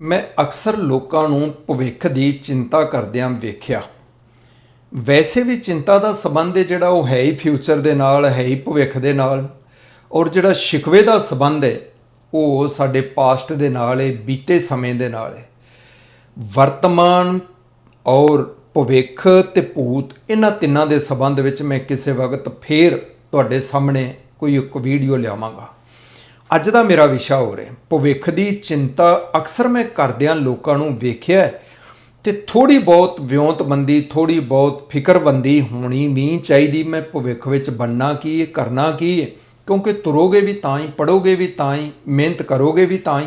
ਮੈਂ ਅਕਸਰ ਲੋਕਾਂ ਨੂੰ ਭਵਿੱਖ ਦੀ ਚਿੰਤਾ ਕਰਦਿਆਂ ਵੇਖਿਆ। ਵੈਸੇ ਵੀ ਚਿੰਤਾ ਦਾ ਸੰਬੰਧ ਹੈ ਜਿਹੜਾ ਉਹ ਹੈ ਹੀ ਫਿਊਚਰ ਦੇ ਨਾਲ, ਹੈ ਹੀ ਭਵਿੱਖ ਦੇ ਨਾਲ। ਔਰ ਜਿਹੜਾ ਸ਼ਿਕਵੇ ਦਾ ਸੰਬੰਧ ਹੈ, ਉਹ ਸਾਡੇ ਪਾਸਟ ਦੇ ਨਾਲ ਹੈ, ਬੀਤੇ ਸਮੇਂ ਦੇ ਨਾਲ ਹੈ। ਵਰਤਮਾਨ ਔਰ ਭਵਿੱਖ ਤੇ ਭੂਤ, ਇਹਨਾਂ ਤਿੰਨਾਂ ਦੇ ਸੰਬੰਧ ਵਿੱਚ ਮੈਂ ਕਿਸੇ ਵਕਤ ਫੇਰ ਤੁਹਾਡੇ ਸਾਹਮਣੇ ਕੋਈ ਇੱਕ ਵੀਡੀਓ ਲਿਆਵਾਂਗਾ। ਅੱਜ ਦਾ ਮੇਰਾ ਵਿਸ਼ਾ ਹੋ ਰਿਹਾ ਭਵਿੱਖ ਦੀ ਚਿੰਤਾ ਅਕਸਰ ਮੈਂ ਕਰਦਿਆਂ ਲੋਕਾਂ ਨੂੰ ਵੇਖਿਆ ਹੈ ਤੇ ਥੋੜੀ ਬਹੁਤ ਵਿਉਂਤਬੰਦੀ ਥੋੜੀ ਬਹੁਤ ਫਿਕਰਬੰਦੀ ਹੋਣੀ ਵੀ ਚਾਹੀਦੀ। ਮੈਂ ਭਵਿੱਖ ਵਿੱਚ ਬੰਨਾ ਕੀ ਹੈ, ਕਰਨਾ ਕੀ ਹੈ? ਕਿਉਂਕਿ ਤੁਰੋਗੇ ਵੀ ਤਾਂ ਹੀ, ਪੜੋਗੇ ਵੀ ਤਾਂ ਹੀ, ਮਿਹਨਤ ਕਰੋਗੇ ਵੀ ਤਾਂ ਹੀ।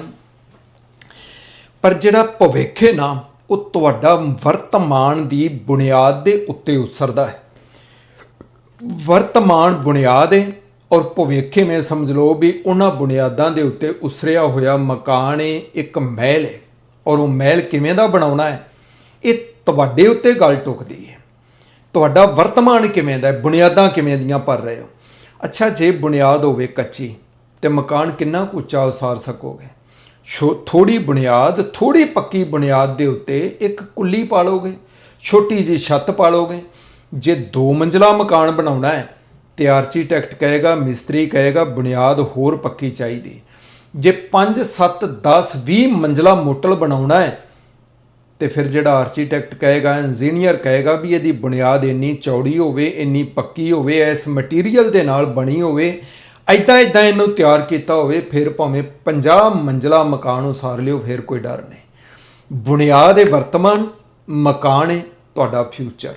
ਪਰ ਜਿਹੜਾ ਭਵਿੱਖ ਹੈ ਨਾ, ਉਹ ਤੁਹਾਡਾ ਵਰਤਮਾਨ ਦੀ ਬੁਨਿਆਦ ਦੇ ਉੱਤੇ ਉਸਰਦਾ ਹੈ। ਵਰਤਮਾਨ ਬੁਨਿਆਦ ਹੈ ਔਰ ਭਵਿੱਖੇ ਮੈਂ ਸਮਝ ਲਓ ਵੀ ਉਹਨਾਂ ਬੁਨਿਆਦਾਂ ਦੇ ਉੱਤੇ ਉਸਰਿਆ ਹੋਇਆ ਮਕਾਨ ਏ, ਇੱਕ ਮਹਿਲ ਏ। ਔਰ ਉਹ ਮਹਿਲ ਕਿਵੇਂ ਦਾ ਬਣਾਉਣਾ ਹੈ ਇਹ ਤੁਹਾਡੇ ਉੱਤੇ ਗੱਲ ਟੁਕਦੀ ਹੈ ਤੁਹਾਡਾ ਵਰਤਮਾਨ ਕਿਵੇਂ ਦਾ ਹੈ ਬੁਨਿਆਦਾਂ ਕਿਵੇਂ ਦੀਆਂ ਭਰ ਰਹੇ ਹੋ? ਅੱਛਾ, ਜੇ ਬੁਨਿਆਦ ਹੋਵੇ ਕੱਚੀ, ਤੇ ਮਕਾਨ ਕਿੰਨਾ ਕੁ ਉੱਚਾ ਉਸਾਰ ਸਕੋਗੇ? ਥੋੜੀ ਬੁਨਿਆਦ ਥੋੜੀ ਪੱਕੀ ਬੁਨਿਆਦ ਦੇ ਉੱਤੇ ਇੱਕ ਕੁੱਲੀ ਪਾਲੋਗੇ, ਛੋਟੀ ਜੀ ਛੱਤ ਪਾਲੋਗੇ, ਜੇ ਦੋ ਮੰਜ਼ਲਾ ਮਕਾਨ ਬਣਾਉਣਾ ਹੈ ਤੇ ਆਰਕੀਟੈਕਟ ਕਹੇਗਾ, ਮਿਸਤਰੀ ਕਹੇਗਾ, ਬੁਨਿਆਦ ਹੋਰ ਪੱਕੀ ਚਾਹੀਦੀ। ਜੇ 5 7 10 20 ਮੰਜ਼ਲਾ ਮੋਟਲ ਬਣਾਉਣਾ ਹੈ, ਤੇ ਫਿਰ ਜਿਹੜਾ ਆਰਕੀਟੈਕਟ ਕਹੇਗਾ, ਇੰਜੀਨੀਅਰ ਕਹੇਗਾ ਵੀ ਇਹਦੀ ਬੁਨਿਆਦ ਇੰਨੀ ਚੌੜੀ ਹੋਵੇ, ਇੰਨੀ ਪੱਕੀ ਹੋਵੇ, ਇਸ ਮਟੀਰੀਅਲ ਦੇ ਨਾਲ ਬਣੀ ਹੋਵੇ ਐਦਾਂ ਐਦਾਂ ਇਹਨੂੰ ਤਿਆਰ ਕੀਤਾ ਹੋਵੇ, ਫਿਰ ਭਾਵੇਂ 50 ਮੰਜ਼ਲਾ ਮਕਾਨ ਉਸਾਰ ਲਿਓ, ਫਿਰ ਕੋਈ ਡਰ ਨਹੀਂ। ਬੁਨਿਆਦ ਹੈ ਵਰਤਮਾਨ ਮਕਾਨ ਹੈ, ਤੁਹਾਡਾ ਫਿਊਚਰ।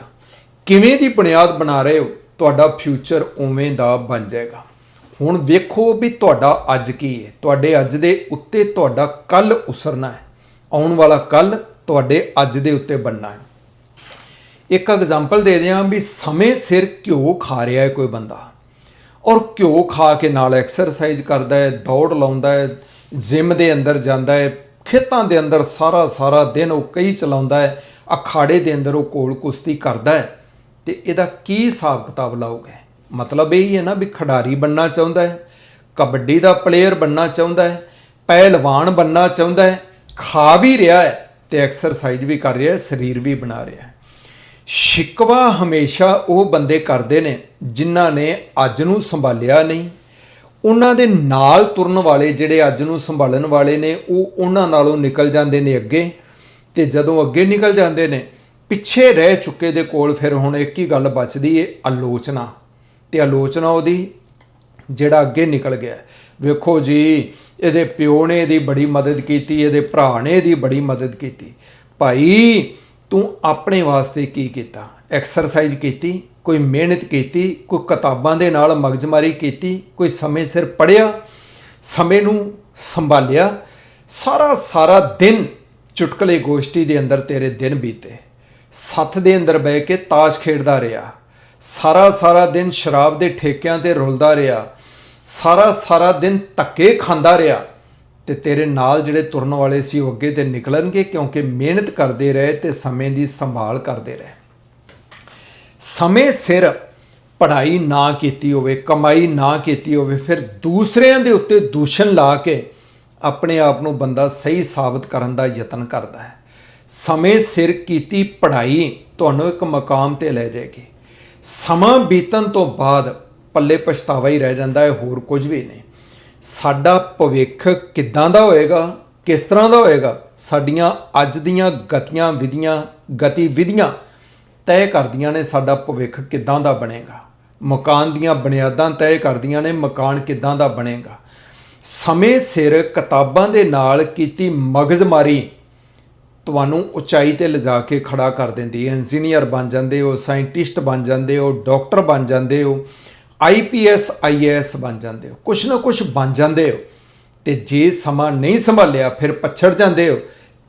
ਕਿਵੇਂ ਦੀ ਬੁਨਿਆਦ ਬਣਾ ਰਹੇ ਹੋ? ਤੁਹਾਡਾ ਫਿਊਚਰ ਉਵੇਂ ਦਾ ਬਣ ਜਾਏਗਾ। ਹੁਣ ਵੇਖੋ ਵੀ ਤੁਹਾਡਾ ਅੱਜ ਕੀ ਹੈ। ਤੁਹਾਡੇ ਅੱਜ ਦੇ ਉੱਤੇ ਤੁਹਾਡਾ ਕੱਲ ਉਸਰਨਾ ਹੈ। ਆਉਣ ਵਾਲਾ ਕੱਲ ਤੁਹਾਡੇ ਅੱਜ ਦੇ ਉੱਤੇ ਬਣਨਾ ਹੈ। ਇੱਕ ਐਗਜ਼ਾਮਪਲ ਦੇ ਦਿਆਂ ਵੀ ਸਮੇਂ ਸਿਰ ਘਿਓ ਖਾ ਰਿਹਾ ਹੈ ਕੋਈ ਬੰਦਾ। ਔਰ ਘਿਓ ਖਾ ਕੇ ਨਾਲ ਐਕਸਰਸਾਈਜ਼ ਕਰਦਾ ਹੈ, ਦੌੜ ਲਾਉਂਦਾ ਹੈ ਜਿਮ ਦੇ ਅੰਦਰ ਜਾਂਦਾ ਹੈ, ਖੇਤਾਂ ਦੇ ਅੰਦਰ ਸਾਰਾ ਸਾਰਾ ਦਿਨ ਉਹ ਕਈ ਚਲਾਉਂਦਾ ਹੈ, ਅਖਾੜੇ ਦੇ ਅੰਦਰ ਉਹ ਕੋਲ ਕੁਸ਼ਤੀ ਕਰਦਾ ਹੈ। ਤੇ ਇਹਦਾ ਕੀ ਹਿਸਾਬ ਕਿਤਾਬ ਲਾਓਗੇ? ਮਤਲਬ ਇਹ ਹੈ ਨਾ ਵੀ ਖਿਡਾਰੀ ਬੰਨਾ ਚਾਹੁੰਦਾ ਹੈ, ਕਬੱਡੀ ਦਾ ਪਲੇਅਰ ਬੰਨਾ ਚਾਹੁੰਦਾ ਹੈ, ਪਹਿਲਵਾਨ ਬੰਨਾ ਚਾਹੁੰਦਾ ਹੈ, ਖਾ ਵੀ ਰਿਹਾ ਹੈ ਤੇ ਐਕਸਰਸਾਈਜ਼ ਵੀ ਕਰ ਰਿਹਾ ਹੈ, ਸਰੀਰ ਵੀ ਬਣਾ ਰਿਹਾ ਹੈ। ਸ਼ਿਕਵਾ ਹਮੇਸ਼ਾ ਉਹ ਬੰਦੇ ਕਰਦੇ ਨੇ ਜਿਨ੍ਹਾਂ ਨੇ ਅੱਜ ਨੂੰ ਸੰਭਾਲਿਆ ਨਹੀਂ। ਉਹਨਾਂ ਦੇ ਨਾਲ ਤੁਰਨ ਵਾਲੇ ਜਿਹੜੇ ਅੱਜ ਨੂੰ ਸੰਭਾਲਣ ਵਾਲੇ ਨੇ, ਉਹ ਉਹਨਾਂ ਨਾਲੋਂ ਨਿਕਲ ਜਾਂਦੇ ਨੇ ਅੱਗੇ ਤੇ ਜਦੋਂ ਅੱਗੇ ਨਿਕਲ ਜਾਂਦੇ ਨੇ ਪਿੱਛੇ ਰਹਿ ਚੁੱਕੇ ਦੇ ਕੋਲ ਫਿਰ ਹੁਣ ਇੱਕ ਹੀ ਗੱਲ ਬਚਦੀ ਏ, ਆਲੋਚਨਾ। ਤੇ ਆਲੋਚਨਾ ਉਹਦੀ ਜਿਹੜਾ ਅੱਗੇ ਨਿਕਲ ਗਿਆ। ਵੇਖੋ ਜੀ, ਇਹਦੇ ਪਿਓ ਨੇ ਇਹਦੀ ਬੜੀ ਮਦਦ ਕੀਤੀ, ਇਹਦੇ ਭਰਾ ਨੇ ਇਹਦੀ ਬੜੀ ਮਦਦ ਕੀਤੀ। ਭਾਈ, ਤੂੰ ਆਪਣੇ ਵਾਸਤੇ ਕੀ ਕੀਤਾ? ਐਕਸਰਸਾਈਜ਼ ਕੀਤੀ, ਕੋਈ ਮਿਹਨਤ ਕੀਤੀ, ਕੋਈ ਕਿਤਾਬਾਂ ਦੇ ਨਾਲ ਮਗਜਮਾਰੀ ਕੀਤੀ, ਕੋਈ ਸਮੇਂ ਸਿਰ ਪੜਿਆ ਸਮੇਂ ਨੂੰ ਸੰਭਾਲਿਆ। ਸਾਰਾ ਸਾਰਾ ਦਿਨ ਚੁਟਕਲੇ ਗੋਸ਼ਟੀ ਦੇ ਅੰਦਰ ਤੇਰੇ ਦਿਨ ਬੀਤੇ। ਸੱਥ ਦੇ ਅੰਦਰ ਬਹਿ ਕੇ ਤਾਸ਼ ਖੇਡਦਾ ਰਿਹਾ। ਸਾਰਾ ਸਾਰਾ ਦਿਨ ਸ਼ਰਾਬ ਦੇ ਠੇਕਿਆਂ ਤੇ ਰੁਲਦਾ ਰਿਹਾ। ਸਾਰਾ ਸਾਰਾ ਦਿਨ ਧੱਕੇ ਖਾਂਦਾ ਰਿਹਾ। ਤੇ ਤੇਰੇ ਨਾਲ ਜਿਹੜੇ ਤੁਰਨ ਵਾਲੇ ਸੀ ਉਹ ਅੱਗੇ ਤੇ ਨਿਕਲਣਗੇ ਕਿਉਂਕਿ ਮਿਹਨਤ ਕਰਦੇ ਰਹੇ ਤੇ ਸਮੇਂ ਦੀ ਸੰਭਾਲ ਕਰਦੇ ਰਹੇ। ਸਮੇਂ ਸਿਰ ਪੜ੍ਹਾਈ ਨਾ ਕੀਤੀ ਹੋਵੇ, ਕਮਾਈ ਨਾ ਕੀਤੀ ਹੋਵੇ, ਫਿਰ ਦੂਸਰਿਆਂ ਦੇ ਉੱਤੇ ਦੂਸ਼ਣ ਲਾ ਕੇ ਆਪਣੇ ਆਪ ਨੂੰ ਬੰਦਾ ਸਹੀ ਸਾਬਤ ਕਰਨ ਦਾ ਯਤਨ ਕਰਦਾ ਹੈ। ਸਮੇਂ ਸਿਰ ਕੀਤੀ ਪੜ੍ਹਾਈ ਤੁਹਾਨੂੰ ਇੱਕ ਮਕਾਮ ਤੇ ਲੈ ਜਾਏਗੀ। ਸਮਾਂ ਬੀਤਣ ਤੋਂ ਬਾਅਦ ਪੱਲੇ ਪਛਤਾਵਾ ਹੀ ਰਹਿ ਜਾਂਦਾ ਹੈ, ਹੋਰ ਕੁਝ ਵੀ ਨਹੀਂ। ਸਾਡਾ ਭਵਿੱਖ ਕਿੱਦਾਂ ਦਾ ਹੋਏਗਾ, ਕਿਸ ਤਰ੍ਹਾਂ ਦਾ ਹੋਏਗਾ, ਸਾਡੀਆਂ ਅੱਜ ਦੀਆਂ ਗਤੀਆਂ, ਵਿਧੀਆਂ, ਗਤੀਵਿਧੀਆਂ ਤੈਅ ਕਰਦੀਆਂ ਨੇ ਸਾਡਾ ਭਵਿੱਖ ਕਿੱਦਾਂ ਦਾ ਬਣੇਗਾ। ਮਕਾਨ ਦੀਆਂ ਬੁਨਿਆਦਾਂ ਤੈਅ ਕਰਦੀਆਂ ਨੇ, ਮਕਾਨ ਕਿੱਦਾਂ ਦਾ ਬਣੇਗਾ। ਸਮੇਂ ਸਿਰ ਕਿਤਾਬਾਂ ਦੇ ਨਾਲ ਕੀਤੀ ਮਗਜ਼ਮਾਰੀ ਤੁਹਾਨੂੰ ਉਚਾਈ ਤੇ ਲਿਜਾ ਕੇ ਖੜਾ ਕਰ ਦਿੰਦੀ ਹੈ। ਇੰਜੀਨੀਅਰ ਬਣ ਜਾਂਦੇ ਹੋ, ਸਾਇੰਟਿਸਟ ਬਣ ਜਾਂਦੇ ਹੋ, ਡਾਕਟਰ ਬਣ ਜਾਂਦੇ ਹੋ ਆਈਪੀਐਸ ਆਈਏਐਸ ਬਣ ਜਾਂਦੇ ਹੋ। ਕੁਛ ਨਾ ਕੁਛ ਬਣ ਜਾਂਦੇ ਹੋ ਤੇ ਜੇ ਸਮਾਂ ਨਹੀਂ ਸੰਭਾਲਿਆ, ਫਿਰ ਪਛੜ ਜਾਂਦੇ ਹੋ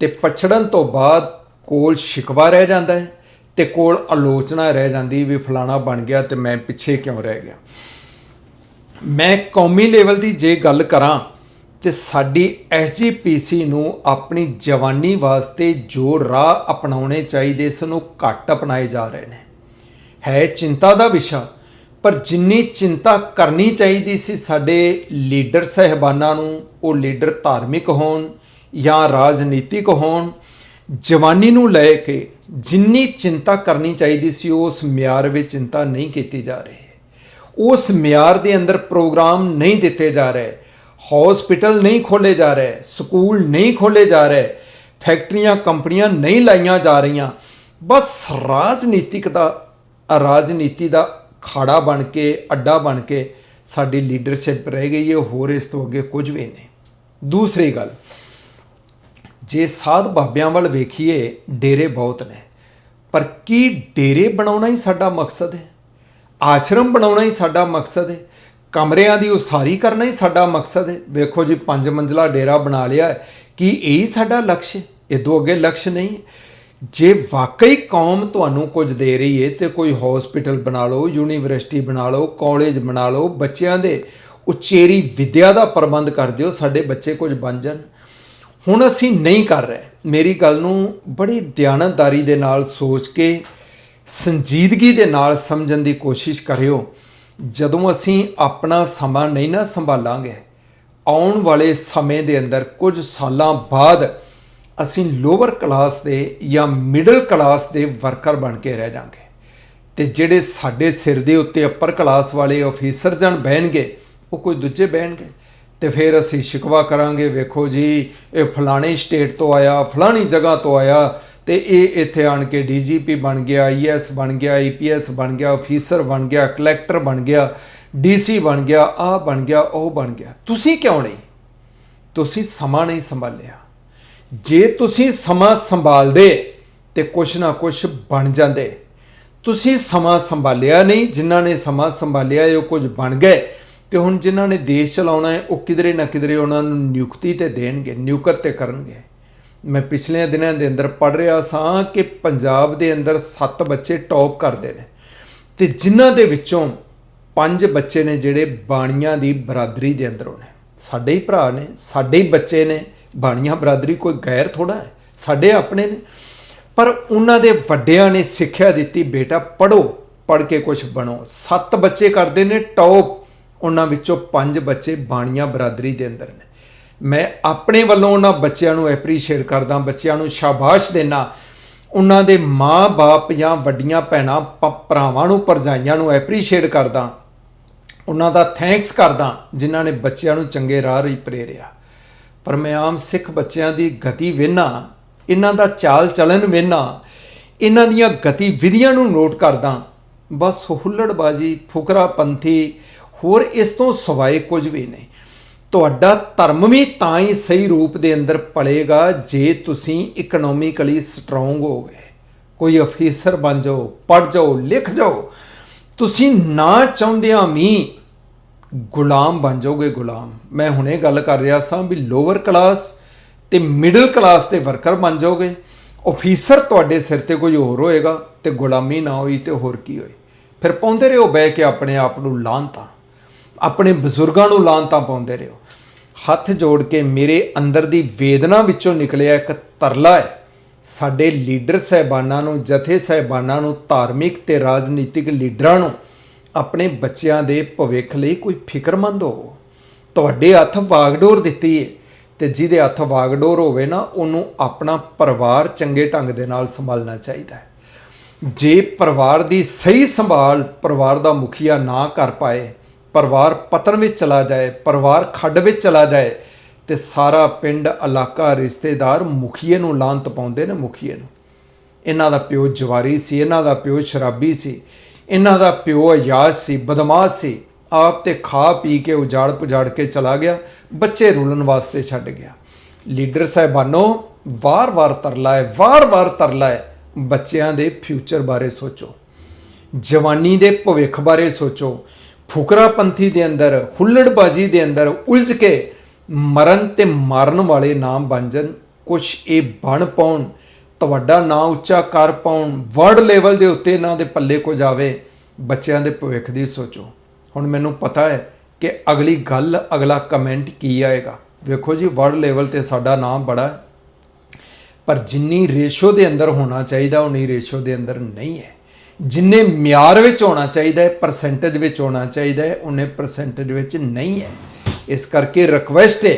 ਤੇ ਪਛੜਨ ਤੋਂ ਬਾਅਦ ਕੋਲ ਸ਼ਿਕਵਾ ਰਹਿ ਜਾਂਦਾ ਹੈ ਤੇ ਕੋਲ ਆਲੋਚਨਾ ਰਹਿ ਜਾਂਦੀ ਵੀ ਫਲਾਣਾ ਬਣ ਗਿਆ ਤੇ ਮੈਂ ਪਿੱਛੇ ਕਿਉਂ ਰਹਿ ਗਿਆ। ਮੈਂ ਕੌਮੀ ਲੈਵਲ ਦੀ ਜੇ ਗੱਲ ਕਰਾਂ ਤੇ ਸਾਡੀ ਐਸਜੀਪੀਸੀ ਨੂੰ ਆਪਣੀ ਜਵਾਨੀ ਵਾਸਤੇ ਜੋ ਰਾਹ ਅਪਣਾਉਣੇ ਚਾਹੀਦੇ ਇਸ ਨੂੰ ਘੱਟ ਅਪਣਾਏ ਜਾ ਰਹੇ ਨੇ। ਹੈ ਚਿੰਤਾ ਦਾ ਵਿਸ਼ਾ, ਪਰ ਜਿੰਨੀ ਚਿੰਤਾ ਕਰਨੀ ਚਾਹੀਦੀ ਸੀ ਸਾਡੇ ਲੀਡਰ ਸਹਿਬਾਨਾਂ ਨੂੰ, ਉਹ ਲੀਡਰ ਧਾਰਮਿਕ ਹੋਣ ਜਾਂ ਰਾਜਨੀਤਿਕ ਹੋਣ, ਜਵਾਨੀ ਨੂੰ ਲੈ ਕੇ ਜਿੰਨੀ ਚਿੰਤਾ ਕਰਨੀ ਚਾਹੀਦੀ ਸੀ, ਉਸ ਮਿਆਰ ਵਿੱਚ ਚਿੰਤਾ ਨਹੀਂ ਕੀਤੀ ਜਾ ਰਹੀ। ਉਸ ਮਿਆਰ ਦੇ ਅੰਦਰ ਪ੍ਰੋਗਰਾਮ ਨਹੀਂ ਦਿੱਤੇ ਜਾ ਰਹੇ। ਹਸਪੀਟਲ ਨਹੀਂ ਖੋਲੇ ਜਾ ਰਹੇ, ਸਕੂਲ ਨਹੀਂ ਖੋਲੇ ਜਾ ਰਹੇ, ਫੈਕਟਰੀਆਂ, ਕੰਪਨੀਆਂ ਨਹੀਂ ਲਾਈਆਂ ਜਾ ਰਹੀਆਂ। ਬਸ ਰਾਜਨੀਤਿਕ ਦਾ, ਰਾਜਨੀਤੀ ਦਾ ਖਾੜਾ ਬਣ ਕੇ, ਅੱਡਾ ਬਣ ਕੇ ਸਾਡੀ ਲੀਡਰਸ਼ਿਪ ਰਹਿ ਗਈ ਹੈ, ਹੋਰ ਇਸ ਤੋਂ ਅੱਗੇ ਕੁਝ ਵੀ ਨਹੀਂ। ਦੂਸਰੀ ਗੱਲ, ਜੇ ਸਾਧ ਬਾਬਿਆਂ ਵੱਲ ਵੇਖੀਏ, ਡੇਰੇ ਬਹੁਤ ਨੇ। ਪਰ ਕੀ ਡੇਰੇ ਬਣਾਉਣਾ ਹੀ ਸਾਡਾ ਮਕਸਦ ਹੈ? ਆਸ਼ਰਮ ਬਣਾਉਣਾ ਹੀ ਸਾਡਾ ਮਕਸਦ ਹੈ? ਕਮਰਿਆਂ ਦੀ ਉਸਾਰੀ ਕਰਨਾ ਹੀ ਸਾਡਾ ਮਕਸਦ ਹੈ। ਵੇਖੋ ਜੀ, ਪੰਜ ਮੰਜ਼ਲਾ ਡੇਰਾ ਬਣਾ ਲਿਆ ਕਿ ਕੀ ਇਹ ਸਾਡਾ ਲਕਸ਼ ਹੈ। ਇਦੋਂ ਅੱਗੇ ਲਕਸ਼ ਨਹੀਂ ਹੈ। ਜੇ ਵਾਕਈ ਕੌਮ ਤੁਹਾਨੂੰ ਕੁਝ ਦੇ ਰਹੀ ਹੈ ਤੇ ਕੋਈ ਹਸਪੀਟਲ ਬਣਾ ਲਓ ਯੂਨੀਵਰਸਿਟੀ ਬਣਾ ਲਓ ਕਾਲਜ ਬਣਾ ਲਓ, ਬੱਚਿਆਂ ਦੇ ਉਚੇਰੀ ਵਿੱਦਿਆ ਦਾ ਪ੍ਰਬੰਧ ਕਰ ਦਿਓ, ਸਾਡੇ ਬੱਚੇ ਕੁਝ ਬਣ ਜਾਣ। ਹੁਣ ਅਸੀਂ ਨਹੀਂ ਕਰ ਰਹੇ। ਮੇਰੀ ਗੱਲ ਨੂੰ ਬੜੀ ਧਿਆਨਤਦਾਰੀ ਦੇ ਨਾਲ ਸੋਚ ਕੇ, ਸੰਜੀਦਗੀ ਦੇ ਨਾਲ ਸਮਝਣ ਦੀ ਕੋਸ਼ਿਸ਼ ਕਰਿਓ। ਜਦੋਂ ਅਸੀਂ ਆਪਣਾ ਸਮਾਂ ਨਹੀਂ ਨਾ ਸੰਭਾਲਾਂਗੇ, ਆਉਣ ਵਾਲੇ ਸਮੇਂ ਦੇ ਅੰਦਰ ਕੁਝ ਸਾਲਾਂ ਬਾਅਦ ਅਸੀਂ ਲੋਅਰ ਕਲਾਸ ਦੇ ਜਾਂ ਮਿਡਲ ਕਲਾਸ ਦੇ ਵਰਕਰ ਬਣ ਕੇ ਰਹਿ ਜਾਾਂਗੇ। ਤੇ ਜਿਹੜੇ ਸਾਡੇ ਸਿਰ ਦੇ ਉੱਤੇ ਅੱਪਰ ਕਲਾਸ ਵਾਲੇ ਅਫੀਸਰ ਜਣ ਬਹਿਣਗੇ, ਉਹ ਕੋਈ ਦੂਜੇ ਬਹਿਣਗੇ। ਤੇ ਫਿਰ ਅਸੀਂ ਸ਼ਿਕਵਾ ਕਰਾਂਗੇ, ਵੇਖੋ ਜੀ, ਇਹ ਫਲਾਣੀ ਸਟੇਟ ਤੋਂ ਆਇਆ, ਫਲਾਣੀ ਜਗ੍ਹਾ ਤੋਂ ਆਇਆ ਤੇ ਇਹ ਇੱਥੇ ਆਣ ਕੇ ਡੀਜੀਪੀ ਬਣ ਗਿਆ ਆਈਐਸ ਬਣ ਗਿਆ ਆਈਪੀਐਸ ਬਣ ਗਿਆ, ਅਫੀਸਰ ਬਣ ਗਿਆ, ਕਲੈਕਟਰ ਬਣ ਗਿਆ, ਡੀਸੀ ਬਣ ਗਿਆ, ਆ ਬਣ ਗਿਆ, ਉਹ ਬਣ ਗਿਆ। ਤੁਸੀਂ ਕਿਉਂ ਨਹੀਂ? ਤੁਸੀਂ ਸਮਾਂ ਨਹੀਂ ਸੰਭਾਲਿਆ। ਜੇ ਤੁਸੀਂ ਸਮਾਂ ਸੰਭਾਲਦੇ ਤੇ ਕੁਛ ਨਾ ਕੁਛ ਬਣ ਜਾਂਦੇ। ਤੁਸੀਂ ਸਮਾਂ ਸੰਭਾਲਿਆ ਨਹੀਂ, ਜਿਨ੍ਹਾਂ ਨੇ ਸਮਾਂ ਸੰਭਾਲਿਆ ਇਹ ਉਹ ਕੁਝ ਬਣ ਗਏ ਤੇ ਹੁਣ ਜਿਨ੍ਹਾਂ ਨੇ ਦੇਸ਼ ਚਲਾਉਣਾ ਹੈ, ਉਹ ਕਿਧਰੇ ਨਾ ਕਿਧਰੇ ਉਹਨਾਂ ਨੂੰ ਨਿਯੁਕਤੀ ਤੇ ਦੇਣਗੇ, ਨਿਯੁਕਤ ਤੇ ਕਰਨਗੇ। ਮੈਂ ਪਿਛਲੇ ਦਿਨਾਂ ਦੇ ਅੰਦਰ ਪੜ ਰਿਹਾ ਸਾਂ ਕਿ ਪੰਜਾਬ ਦੇ ਅੰਦਰ 7 ਬੱਚੇ ਟੌਪ ਕਰਦੇ ਨੇ ਤੇ ਜਿਨ੍ਹਾਂ ਦੇ ਵਿੱਚੋਂ ਪੰਜ ਬੱਚੇ ਨੇ ਜਿਹੜੇ ਬਾਣੀਆਂ ਦੀ ਬਰਾਦਰੀ ਦੇ ਅੰਦਰੋਂ ਨੇ। ਸਾਡੇ ਹੀ ਭਰਾ ਨੇ, ਸਾਡੇ ਹੀ ਬੱਚੇ ਨੇ। ਬਾਣੀਆਂ ਬਰਾਦਰੀ ਕੋਈ ਗੈਰ ਥੋੜਾ ਹੈ, ਸਾਡੇ ਆਪਣੇ ਨੇ। ਪਰ ਉਹਨਾਂ ਦੇ ਵੱਡਿਆਂ ਨੇ ਸਿੱਖਿਆ ਦਿੱਤੀ, ਬੇਟਾ ਪੜੋ ਪੜ ਕੇ ਕੁਝ ਬਣੋ। ਸੱਤ ਬੱਚੇ ਕਰਦੇ ਨੇ ਟੌਪ ਉਹਨਾਂ ਵਿੱਚੋਂ ਪੰਜ ਬੱਚੇ ਬਾਣੀਆਂ ਬਰਾਦਰੀ ਦੇ ਅੰਦਰ ਨੇ। ਮੈਂ ਆਪਣੇ ਵੱਲੋਂ ਉਹਨਾਂ ਬੱਚਿਆਂ ਨੂੰ ਐਪਰੀਸ਼ੀਏਟ ਕਰਦਾ, ਬੱਚਿਆਂ ਨੂੰ ਸ਼ਾਬਾਸ਼ ਦੇਣਾ ਉਹਨਾਂ ਦੇ ਮਾਂ-ਬਾਪ ਜਾਂ ਵੱਡੀਆਂ ਭੈਣਾਂ, ਪ- ਭਰਾਵਾਂ ਨੂੰ ਪਰਜਾਈਆਂ ਨੂੰ ਐਪਰੀਸ਼ੀਏਟ ਕਰਦਾ। ਉਹਨਾਂ ਦਾ ਥੈਂਕਸ ਕਰਦਾ, ਜਿਨ੍ਹਾਂ ਨੇ ਬੱਚਿਆਂ ਨੂੰ ਚੰਗੇ ਰਾਹ ਲਈ ਪ੍ਰੇਰਿਆ। ਪਰ ਮੈਂ ਆਮ ਸਿੱਖ ਬੱਚਿਆਂ ਦੀ ਗਤੀ ਵੇਨਾ, ਇਹਨਾਂ ਦਾ ਚਾਲ ਚਲਨ ਵੇਨਾ, ਇਹਨਾਂ ਦੀਆਂ ਗਤੀਵਿਧੀਆਂ ਨੂੰ ਨੋਟ ਕਰਦਾ। ਬਸ ਹੁੱਲੜਬਾਜੀ, ਫੁਕਰਾਪੰਥੀ, ਹੋਰ ਇਸ ਤੋਂ ਸਵਾਏ ਕੁਝ ਵੀ ਨਹੀਂ। ਤੁਹਾਡਾ ਧਰਮ ਵੀ ਤਾਂ ਹੀ ਸਹੀ ਰੂਪ ਦੇ ਅੰਦਰ ਪਲੇਗਾ ਜੇ ਤੁਸੀਂ ਇਕਨੋਮਿਕਲੀ ਸਟਰੋਂਗ ਹੋਗੇ ਕੋਈ ਅਫੀਸਰ ਬਣ ਜਾਓ ਪੜ ਜਾਓ, ਲਿਖ ਜਾਓ। ਤੁਸੀਂ ਨਾ ਚਾਹੁੰਦਿਆਂ ਵੀ ਗੁਲਾਮ ਬਣ ਜਾਓਗੇ ਗੁਲਾਮ। ਮੈਂ ਹੁਣੇ ਗੱਲ ਕਰ ਰਿਹਾ ਸਾਂ ਵੀ ਲੋਅਰ ਕਲਾਸ ਤੇ ਮਿਡਲ ਕਲਾਸ ਦੇ ਵਰਕਰ ਬਣ ਜਾਓਗੇ। ਅਫੀਸਰ ਤੁਹਾਡੇ ਸਿਰ ਤੇ ਕੋਈ ਹੋਰ ਹੋਏਗਾ ਤੇ ਗੁਲਾਮੀ ਨਾ ਹੋਈ ਤੇ ਹੋਰ ਕੀ ਹੋਏ। ਫਿਰ ਪਾਉਂਦੇ ਰਹੋ ਬਹਿ ਕੇ ਆਪਣੇ ਆਪ ਨੂੰ ਲਾਂਤਾ ਆਪਣੇ ਬਜ਼ੁਰਗਾਂ ਨੂੰ ਲਾਂਤਾ ਪਾਉਂਦੇ ਰਹੋ। ਹੱਥ ਜੋੜ ਕੇ ਮੇਰੇ ਅੰਦਰ ਦੀ ਵੇਦਨਾ ਵਿੱਚੋਂ ਨਿਕਲਿਆ ਇੱਕ ਤਰਲਾ ਹੈ। ਸਾਡੇ ਲੀਡਰ ਸਹਿਬਾਨਾਂ ਨੂੰ, ਜਥੇ ਸਹਿਬਾਨਾਂ ਨੂੰ, ਧਾਰਮਿਕ ਤੇ ਰਾਜਨੀਤਿਕ ਲੀਡਰਾਂ ਨੂੰ ਆਪਣੇ ਬੱਚਿਆਂ ਦੇ ਭਵਿੱਖ ਲਈ ਕੋਈ ਫਿਕਰਮੰਦ ਹੋ ਤੁਹਾਡੇ ਹੱਥ ਵਾਗਡੋਰ ਦਿੱਤੀ ਹੈ ਤੇ ਜਿਹਦੇ ਹੱਥ ਵਾਗਡੋਰ ਹੋਵੇ ਨਾ, ਉਹਨੂੰ ਆਪਣਾ ਪਰਿਵਾਰ ਚੰਗੇ ਢੰਗ ਦੇ ਨਾਲ ਸੰਭਾਲਣਾ ਚਾਹੀਦਾ ਹੈ। ਜੇ ਪਰਿਵਾਰ ਦੀ ਸਹੀ ਸੰਭਾਲ ਪਰਿਵਾਰ ਦਾ ਮੁਖੀਆ ਨਾ ਕਰ ਪਾਏ ਪਰਿਵਾਰ ਪਤਨ ਵਿੱਚ ਚਲਾ ਜਾਏ, ਪਰਿਵਾਰ ਖੱਡ ਵਿੱਚ ਚਲਾ ਜਾਏ ਤੇ ਸਾਰਾ ਪਿੰਡ, ਇਲਾਕਾ, ਰਿਸ਼ਤੇਦਾਰ ਮੁਖੀਏ ਨੂੰ ਲਾਂਤ ਪਾਉਂਦੇ ਨੇ ਮੁਖੀਏ ਨੂੰ। ਇਹਨਾਂ ਦਾ ਪਿਓ ਜਵਾਰੀ ਸੀ, ਇਹਨਾਂ ਦਾ ਪਿਓ ਸ਼ਰਾਬੀ ਸੀ, ਇਹਨਾਂ ਦਾ ਪਿਓ ਅਯਾਸ਼ ਸੀ, ਬਦਮਾਸ਼ ਸੀ, ਆਪ ਤੇ ਖਾ ਪੀ ਕੇ ਉਜਾੜ ਪੁਜਾੜ ਕੇ ਚਲਾ ਗਿਆ, ਬੱਚੇ ਰੁਲਣ ਵਾਸਤੇ ਛੱਡ ਗਿਆ। ਲੀਡਰ ਸਾਹਿਬਾਨੋ ਵਾਰ-ਵਾਰ ਤਰਲਾ ਹੈ ਵਾਰ-ਵਾਰ ਤਰਲਾ ਹੈ ਬੱਚਿਆਂ ਦੇ ਫਿਊਚਰ ਬਾਰੇ ਸੋਚੋ, ਜਵਾਨੀ ਦੇ ਭਵਿੱਖ ਬਾਰੇ ਸੋਚੋ ਫੁਕਰਾਪੰਥੀ ਦੇ ਅੰਦਰ, ਹੁੱਲੜਬਾਜੀ ਦੇ ਅੰਦਰ ਉਲਝ ਕੇ ਮਰਨ ਤੇ ਮਾਰਨ ਵਾਲੇ ਨਾਮ ਬਣ ਜਾਣ। ਕੁਛ ਇਹ ਬਣ ਪਾਉਣ, ਤੁਹਾਡਾ ਨਾਂ ਉੱਚਾ ਕਰ ਪਾਉਣ ਵਰਲਡ ਲੈਵਲ ਦੇ ਉੱਤੇ ਇਹਨਾਂ ਦੇ ਪੱਲੇ ਕੋ ਜਾਵੇ, ਬੱਚਿਆਂ ਦੇ ਭਵਿੱਖ ਦੀ ਸੋਚੋ। ਹੁਣ ਮੈਨੂੰ ਪਤਾ ਹੈ ਕਿ ਅਗਲੀ ਗੱਲ, ਅਗਲਾ ਕਮੈਂਟ ਕੀ ਆਏਗਾ। ਵੇਖੋ ਜੀ ਵਰਲਡ ਲੈਵਲ ਤੇ ਸਾਡਾ ਨਾਮ ਬੜਾ ਪਰ ਜਿੰਨੀ ਰੇਸ਼ੋ ਦੇ ਅੰਦਰ ਹੋਣਾ ਚਾਹੀਦਾ, ਉਨੀ ਰੇਸ਼ੋ ਦੇ ਅੰਦਰ ਨਹੀਂ ਹੈ। ਜਿੰਨੇ ਮਿਆਰ ਵਿੱਚ ਹੋਣਾ ਚਾਹੀਦਾ ਹੈ ਪਰਸੈਂਟੇਜ ਵਿੱਚ ਹੋਣਾ ਚਾਹੀਦਾ ਹੈ, ਉਹਨੇ ਪਰਸੈਂਟੇਜ ਵਿੱਚ ਨਹੀਂ ਹੈ। ਇਸ ਕਰਕੇ ਰਿਕਵੈਸਟ ਹੈ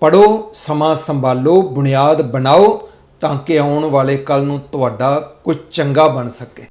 ਪੜੋ ਸਮਾਂ ਸੰਭਾਲੋ, ਬੁਨਿਆਦ ਬਣਾਓ ਤਾਂ ਕਿ ਆਉਣ ਵਾਲੇ ਕੱਲ ਨੂੰ ਤੁਹਾਡਾ ਕੁਝ ਚੰਗਾ ਬਣ ਸਕੇ।